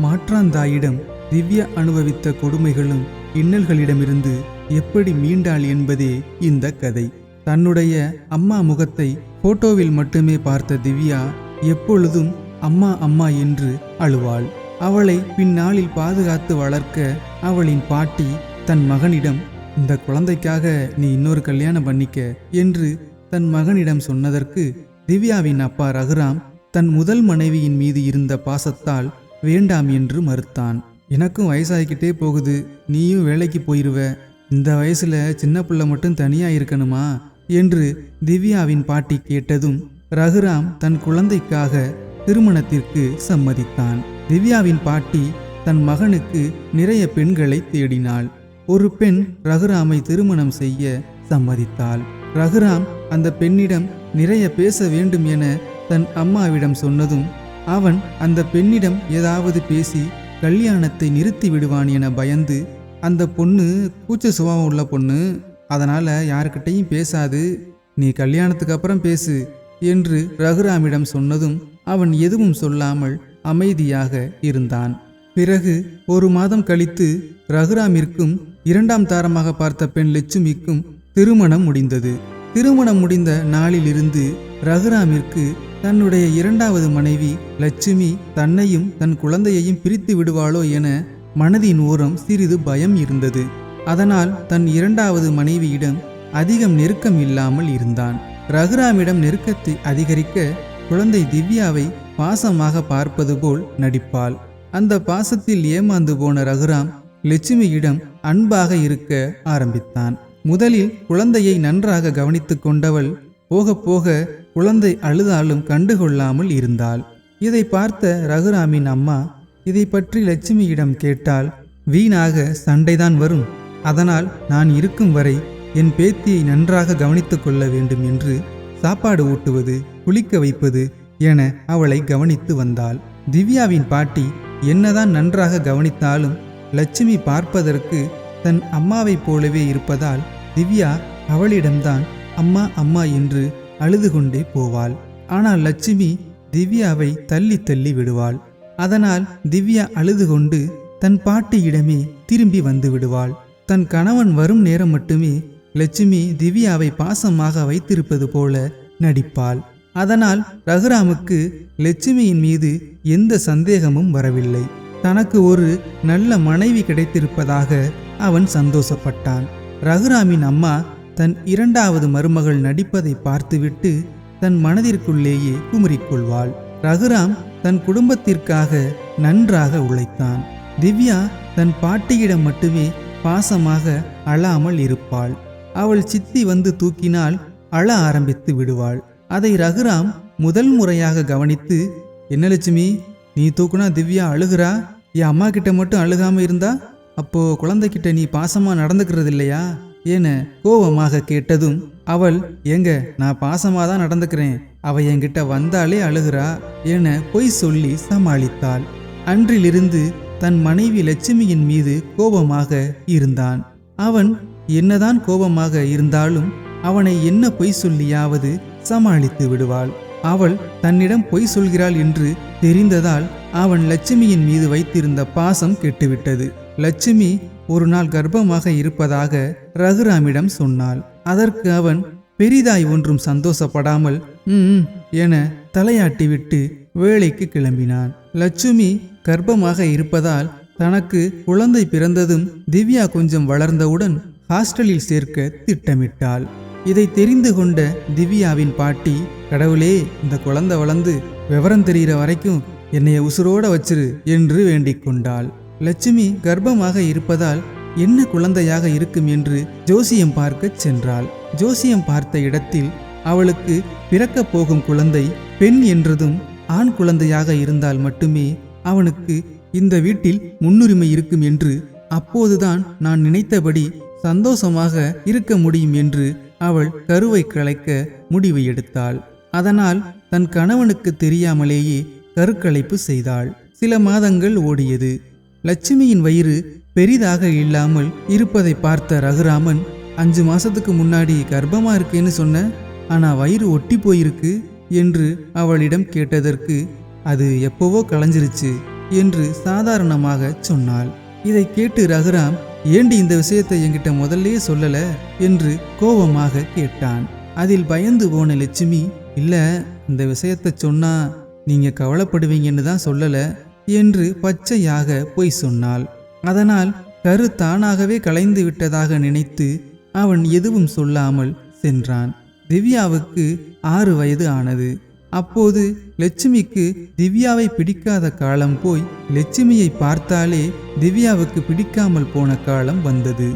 மாற்றாந்தாயிடம் திவ்யா அனுபவித்த கொடுமைகளும் இன்னல்களிடமிருந்து எப்படி மீண்டாள் என்பதே இந்த கதை. தன்னுடைய அம்மா முகத்தை போட்டோவில் மட்டுமே பார்த்த திவ்யா எப்பொழுதும் அம்மா அம்மா என்று அழுவாள். அவளை பின்னாளில் பாதுகாத்து வளர்க்க அவளின் பாட்டி தன் மகனிடம் இந்த குழந்தைக்காக நீ இன்னொரு கல்யாணம் பண்ணிக்க என்று தன் மகனிடம் சொன்னதற்கு திவ்யாவின் அப்பா ரகுராம் தன் முதல் மனைவியின் மீது இருந்த பாசத்தால் வேண்டாம் என்று மறுத்தான். எனக்கும் வயசாகிக்கிட்டே போகுது. நீயும் வேலைக்கு போயிருவ. இந்த வயசுல சின்ன பிள்ளை மட்டும் தனியா இருக்கணுமா? என்று திவ்யாவின் பாட்டி கேட்டதும் ரகுராம் தன் குழந்தைக்காக திருமணத்திற்கு சம்மதித்தான். திவ்யாவின் பாட்டி தன் மகனுக்கு நிறைய பெண்களை தேடினாள். ஒரு பெண் ரகுராமை திருமணம் செய்ய சம்மதித்தாள். ரகுராம் அந்த பெண்ணிடம் நிறைய பேச வேண்டும் என தன் அம்மாவிடம் சொன்னதும் அவன் அந்த பெண்ணிடம் ஏதாவது பேசி கல்யாணத்தை நிறுத்தி விடுவான் என பயந்து அந்த பொண்ணு கூச்ச சுபாவம் உள்ள பொண்ணு அதனால யாருக்கிட்டையும் பேசாது நீ கல்யாணத்துக்கு அப்புறம் பேசு என்று ரகுராமிடம் சொன்னதும் அவன் எதுவும் சொல்லாமல் அமைதியாக இருந்தான். பிறகு ஒரு மாதம் கழித்து ரகுராமிற்கும் இரண்டாம் தாரமாக பார்த்த பெண் லட்சுமிக்கும் திருமணம் முடிந்தது. திருமணம் முடிந்த நாளிலிருந்து ரகுராமிற்கு தன்னுடைய இரண்டாவது மனைவி லட்சுமி தன்னையும் தன் குழந்தையையும் பிரித்து விடுவாளோ என மனதின் ஓரம் சிறிது பயம் இருந்தது. அதனால் தன் இரண்டாவது மனைவியிடம் அதிகம் நெருக்கம் இல்லாமல் இருந்தான். ரகுராமிடம் நெருக்கத்தை அதிகரிக்க குழந்தை திவ்யாவை பாசமாக பார்ப்பது போல் நடிப்பாள். அந்த பாசத்தில் ஏமாந்து போன ரகுராம் லட்சுமியிடம் அன்பாக இருக்க ஆரம்பித்தான். முதலில் குழந்தையை நன்றாக கவனித்து கொண்டவள் போக போக குழந்தை அழுதாலும் கண்டுகொள்ளாமல் இருந்தாள். இதை பார்த்த ரகுராமின் அம்மா இதை பற்றி லட்சுமியிடம் கேட்டால் வீணாக சண்டைதான் வரும். அதனால் நான் இருக்கும் வரை என் பேத்தியை நன்றாக கவனித்துக் கொள்ள வேண்டும் என்று சாப்பாடு ஊட்டுவது குளிக்க வைப்பது என அவளை கவனித்து வந்தாள். திவ்யாவின் பாட்டி என்னதான் நன்றாக கவனித்தாலும் லட்சுமி பார்ப்பதற்கு தன் அம்மாவைப் போலவே இருப்பதால் திவ்யா அவளிடம்தான் அம்மா அம்மா என்று அழுது கொண்டே போவாள். ஆனால் லட்சுமி திவ்யாவை தள்ளி தள்ளி விடுவாள். அதனால் திவ்யா அழுது கொண்டு தன் பாட்டியிடமே திரும்பி வந்து விடுவாள். தன் கணவன் வரும் நேரம் மட்டுமே லட்சுமி திவ்யாவை பாசமாக வைத்திருப்பது போல நடிப்பாள். அதனால் ரகுராமுக்கு லட்சுமியின் மீது எந்த சந்தேகமும் வரவில்லை. தனக்கு ஒரு நல்ல மனைவி கிடைத்திருப்பதாக அவன் சந்தோஷப்பட்டான். ரகுராமின் அம்மா தன் இரண்டாவது மருமகள் நடிப்பதை பார்த்துவிட்டு தன் மனதிற்குள்ளேயே குமுறிக்கொள்வாள். ரகுராம் தன் குடும்பத்திற்காக நன்றாக உழைத்தான். திவ்யா தன் பாட்டியிடம் மட்டுமே பாசமாக அழாமல் இருப்பாள். அவள் சித்தி வந்து தூக்கினால் அழ ஆரம்பித்து விடுவாள். அதை ரகுராம் முதல் முறையாக கவனித்து என்ன லட்சுமி நீ தூக்குனா திவ்யா அழுகிறா? என் அம்மா கிட்ட மட்டும் அழுகாம இருந்தா? அப்போ குழந்தைகிட்ட நீ பாசமா நடந்துக்கிறது இல்லையா என கோபமாக கேட்டதும் அவள் எங்க நான் பாசமாக தான் நடந்துக்கிறேன். அவ என்கிட்ட வந்தாலே அழுகிறா என பொய் சொல்லி சமாளித்தாள். அன்றிலிருந்து தன் மனைவி லட்சுமியின் மீது கோபமாக இருந்தான். அவன் என்னதான் கோபமாக இருந்தாலும் அவனை என்ன பொய் சொல்லியாவது சமாளித்து விடுவாள். அவள் தன்னிடம் பொய் சொல்கிறாள் என்று தெரிந்ததால் அவன் லட்சுமியின் மீது வைத்திருந்த பாசம் கெட்டுவிட்டது. லட்சுமி ஒரு நாள் கர்ப்பமாக இருப்பதாக ரகுராமிடம் சொன்னாள். அதற்கு அவன் பெரிதாய் ஒன்றும் சந்தோஷப்படாமல் ம் என தலையாட்டிவிட்டு வேலைக்கு கிளம்பினான். லட்சுமி கர்ப்பமாக இருப்பதால் தனக்கு குழந்தை பிறந்ததும் திவ்யா கொஞ்சம் வளர்ந்தவுடன் ஹாஸ்டலில் சேர்க்க திட்டமிட்டாள். இதை தெரிந்து கொண்ட திவ்யாவின் பாட்டி கடவுளே இந்த குழந்தை வளர்ந்து விவரம் தெரிகிற வரைக்கும் என்னைய உசுரோட வச்சிரு என்று வேண்டிக் கொண்டாள். லட்சுமி கர்ப்பமாக இருப்பதால் என்ன குழந்தையாக இருக்கும் என்று ஜோசியம் பார்க்கச் சென்றாள். ஜோசியம் பார்த்த இடத்தில் அவளுக்கு பிறக்கப் போகும் குழந்தை பெண் என்றதும் ஆண் குழந்தையாக இருந்தால் மட்டுமே அவனுக்கு இந்த வீட்டில் முன்னுரிமை இருக்கும் என்று அப்போதுதான் நான் நினைத்தபடி சந்தோஷமாக இருக்க முடியும் என்று அவள் கருவை கலைக்க முடிவு எடுத்தாள். அதனால் தன் கணவனுக்கு தெரியாமலேயே கருக்கலைப்பு செய்தாள். சில மாதங்கள் ஓடியது. லட்சுமியின் வயிறு பெரிதாக இல்லாமல் இருப்பதை பார்த்த ரகுராமன் அஞ்சு மாசத்துக்கு முன்னாடி கர்ப்பமா இருக்கேன்னு சொன்ன ஆனா வயிறு ஒட்டி போயிருக்கு என்று அவளிடம் கேட்டதற்கு அது எப்போவோ களைஞ்சிருச்சு என்று சாதாரணமாக சொன்னாள். இதை கேட்டு ரகுராம் ஏண்டி இந்த விஷயத்தை என்கிட்ட முதல்லயே சொல்லல? என்று கோபமாக கேட்டான். அதில் பயந்து போன லட்சுமி இல்ல இந்த விஷயத்தை சொன்னா நீங்க கவலைப்படுவீங்கன்னு தான் சொல்லல. என்று பச்சையாக பொய் சொன்னாள். அதனால் கரு தானாகவே கலைந்து விட்டதாக நினைத்து அவன் எதுவும் சொல்லாமல் சென்றான். திவ்யாவுக்கு ஆறு வயது ஆனது. அப்போது லட்சுமிக்கு திவ்யாவை பிடிக்காத காலம் போய் லட்சுமியை பார்த்தாலே திவ்யாவுக்கு பிடிக்காமல் போன காலம் வந்தது.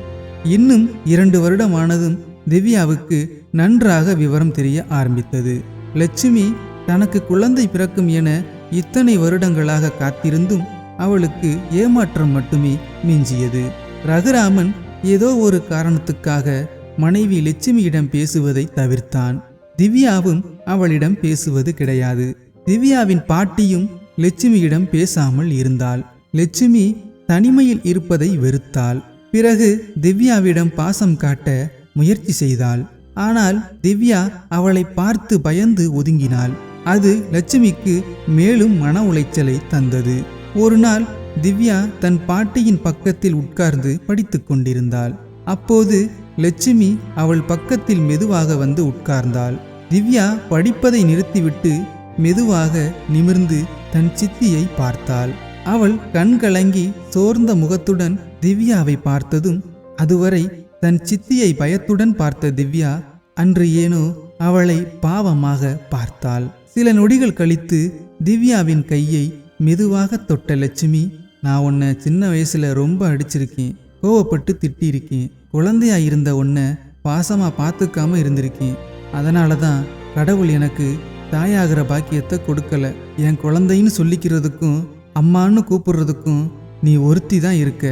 இன்னும் இரண்டு வருடமானதும் திவ்யாவுக்கு நன்றாக விவரம் தெரிய ஆரம்பித்தது. லட்சுமி தனக்கு குழந்தை பிறக்கும் என இத்தனை வருடங்களாக காத்திருந்தும் அவளுக்கு ஏமாற்றம் மட்டுமே மிஞ்சியது. ரகுராமன் ஏதோ ஒரு காரணத்துக்காக மனைவி லட்சுமியிடம் பேசுவதை தவிர்த்தான். திவ்யாவும் அவளிடம் பேசுவது கிடையாது. திவ்யாவின் பாட்டியும் லட்சுமியிடம் பேசாமல் இருந்தாள். லட்சுமி தனிமையில் இருப்பதை வெறுத்தாள். பிறகு திவ்யாவிடம் பாசம் காட்ட முயற்சி செய்தாள். ஆனால் திவ்யா அவளை பார்த்து பயந்து ஒதுங்கினாள். அது லட்சுமிக்கு மேலும் மன உளைச்சலை தந்தது. ஒரு நாள் திவ்யா தன் பாட்டியின் பக்கத்தில் உட்கார்ந்து படித்து கொண்டிருந்தாள். அப்போது லட்சுமி அவள் பக்கத்தில் மெதுவாக வந்து உட்கார்ந்தாள். திவ்யா படிப்பதை நிறுத்திவிட்டு மெதுவாக நிமிர்ந்து தன் சித்தியை பார்த்தாள். அவள் கண் கலங்கி சோர்ந்த முகத்துடன் திவ்யாவை பார்த்ததும் அதுவரை தன் சித்தியை பயத்துடன் பார்த்த திவ்யா அன்று ஏனோ அவளை பாவமாக பார்த்தாள். சில நொடிகள் கழித்து திவ்யாவின் கையை மெதுவாக தொட்ட லட்சுமி நான் உன்னை சின்ன வயசுல ரொம்ப அடிச்சிருக்கேன். கோவப்பட்டு திட்டியிருக்கேன் குழந்தையா இருந்த உன்னை பாசமா பார்த்துக்காம இருந்திருக்கேன். அதனால தான் கடவுள் எனக்கு தாயாகிற பாக்கியத்தை கொடுக்கல. என் குழந்தைன்னு சொல்லிக்கிறதுக்கும் அம்மான்னு கூப்பிடுறதுக்கும் நீ ஒருத்தி தான் இருக்க.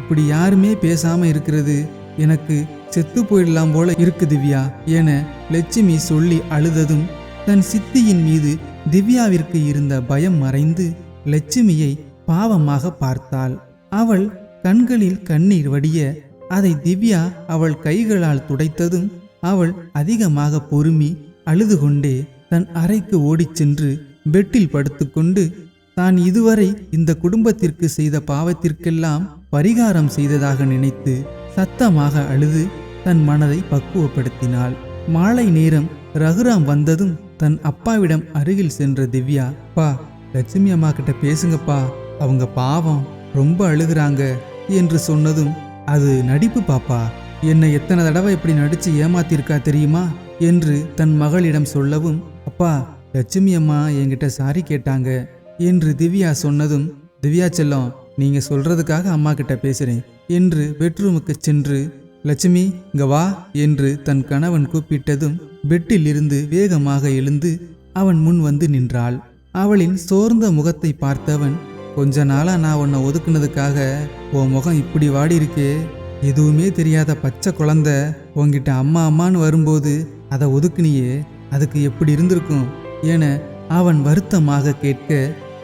இப்படி யாருமே பேசாம இருக்கிறது எனக்கு செத்து போயிடலாம் போல இருக்கு திவ்யா என லட்சுமி சொல்லி அழுததும் தன் சித்தியின் மீது திவ்யாவிற்கு இருந்த பயம் மறைந்து லட்சுமியை பாவமாக பார்த்தாள். அவள் கண்களில் கண்ணீர் வடிய அதை திவ்யா அவள் கைகளால் துடைத்ததும் அவள் அதிகமாக பொறுமி அழுது கொண்டே தன் அறைக்கு ஓடிச் சென்று பெட்டில் படுத்துக்கொண்டு தான் இதுவரை இந்த குடும்பத்திற்கு செய்த பாவத்திற்கெல்லாம் பரிகாரம் செய்ததாக நினைத்து சத்தமாக அழுது தன் மனதை பக்குவப்படுத்தினாள். மாலை நேரம் ரகுராம் வந்ததும் தன் அப்பாவிடம் அருகில் சென்ற திவ்யா பா லட்சுமி அம்மா கிட்ட பேசுங்கப்பா. அவங்க பாவம் ரொம்ப அழுகுறாங்க என்று சொன்னதும் அது நடிப்பு பாப்பா. என்னை எத்தனை தடவை இப்படி நடிச்சு ஏமாத்திருக்கா தெரியுமா? என்று தன் மகளிடம் சொல்லவும் அப்பா லட்சுமி அம்மா என்கிட்ட சாரி கேட்டாங்க என்று திவ்யா சொன்னதும் திவ்யா செல்லம் நீங்க சொல்றதுக்காக அம்மா கிட்ட பேசுறேன் என்று பெட்ரூமுக்கு சென்று லட்சுமி இங்க வா என்று தன் கணவன் கூப்பிட்டதும் பெட்டில் இருந்து வேகமாக எழுந்து அவன் முன் வந்து நின்றாள். அவளின் சோர்ந்த முகத்தை பார்த்தவன் கொஞ்ச நாளா நான் உன்னை ஒதுக்குனதுக்காக உன் முகம் இப்படி வாடி இருக்கே எதுவுமே தெரியாத பச்சை குழந்த உன்கிட்ட அம்மா அம்மான்னு வரும்போது அதை ஒதுக்குனியே. அதுக்கு எப்படி இருந்திருக்கும்? என அவன் வருத்தமாக கேட்க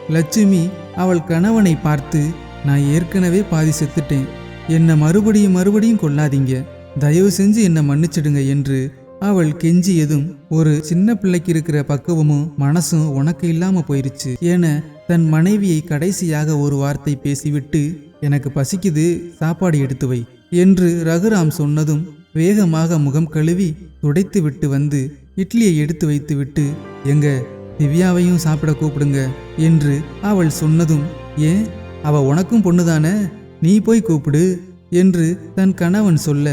லட்சுமி அவள் கணவனை பார்த்து நான் ஏற்கனவே பாதி செத்துட்டேன். என்னை மறுபடியும் மறுபடியும் கொல்லாதீங்க. தயவு செஞ்சு என்னை மன்னிச்சிடுங்க என்று அவள் கெஞ்சியதும் ஒரு சின்ன பிள்ளைக்கு இருக்கிற பக்குவமும் மனசும் உனக்கு இல்லாம போயிருச்சு என தன் மனைவியை கடைசியாக ஒரு வார்த்தை பேசிவிட்டு எனக்கு பசிக்குது சாப்பாடு எடுத்து வை என்று ரகுராம் சொன்னதும் வேகமாக முகம் கழுவி துடைத்து விட்டு வந்து இட்லியை எடுத்து வைத்துவிட்டு எங்க திவ்யாவையும் சாப்பிட கூப்பிடுங்க என்று அவள் சொன்னதும் ஏன்? அவ உனக்கும் பொண்ணுதானே? நீ போய் கூப்பிடு என்று தன் கணவன் சொல்ல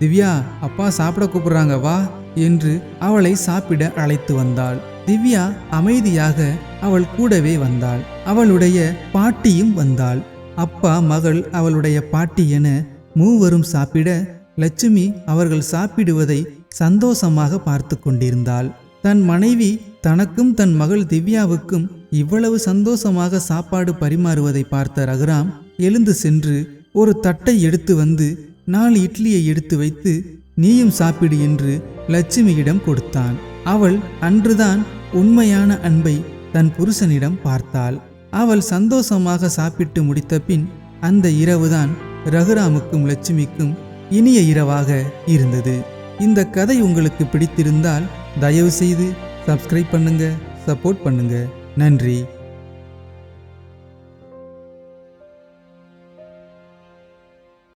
திவ்யா அப்பா சாப்பிட கூப்பிடுறாங்க வா என்று அவளை சாப்பிட அழைத்து வந்தாள். திவ்யா அமைதியாக அவள் கூடவே வந்தாள். அவளுடைய பாட்டியும் வந்தாள். அப்பா மகள் அவளுடைய பாட்டி என மூவரும் சாப்பிட லட்சுமி அவர்கள் சாப்பிடுவதை சந்தோஷமாக பார்த்து கொண்டிருந்தாள். தன் மனைவி தனக்கும் தன் மகள் திவ்யாவுக்கும் இவ்வளவு சந்தோஷமாக சாப்பாடு பரிமாறுவதை பார்த்த ரகுராம் எழுந்து சென்று ஒரு தட்டை எடுத்து வந்து நாலு இட்லியை எடுத்து வைத்து நீயும் சாப்பிடு என்று லட்சுமியிடம் கொடுத்தான். அவள் அன்றுதான் உண்மையான அன்பை தன் புருஷனிடம் பார்த்தாள். அவள் சந்தோஷமாக சாப்பிட்டு முடித்த பின் அந்த இரவுதான் ரகுராமுக்கும் லட்சுமிக்கும் இனிய இரவாக இருந்தது. இந்த கதை உங்களுக்கு பிடித்திருந்தால் தயவு செய்து சப்ஸ்கிரைப் பண்ணுங்க சப்போர்ட் பண்ணுங்க. நன்றி.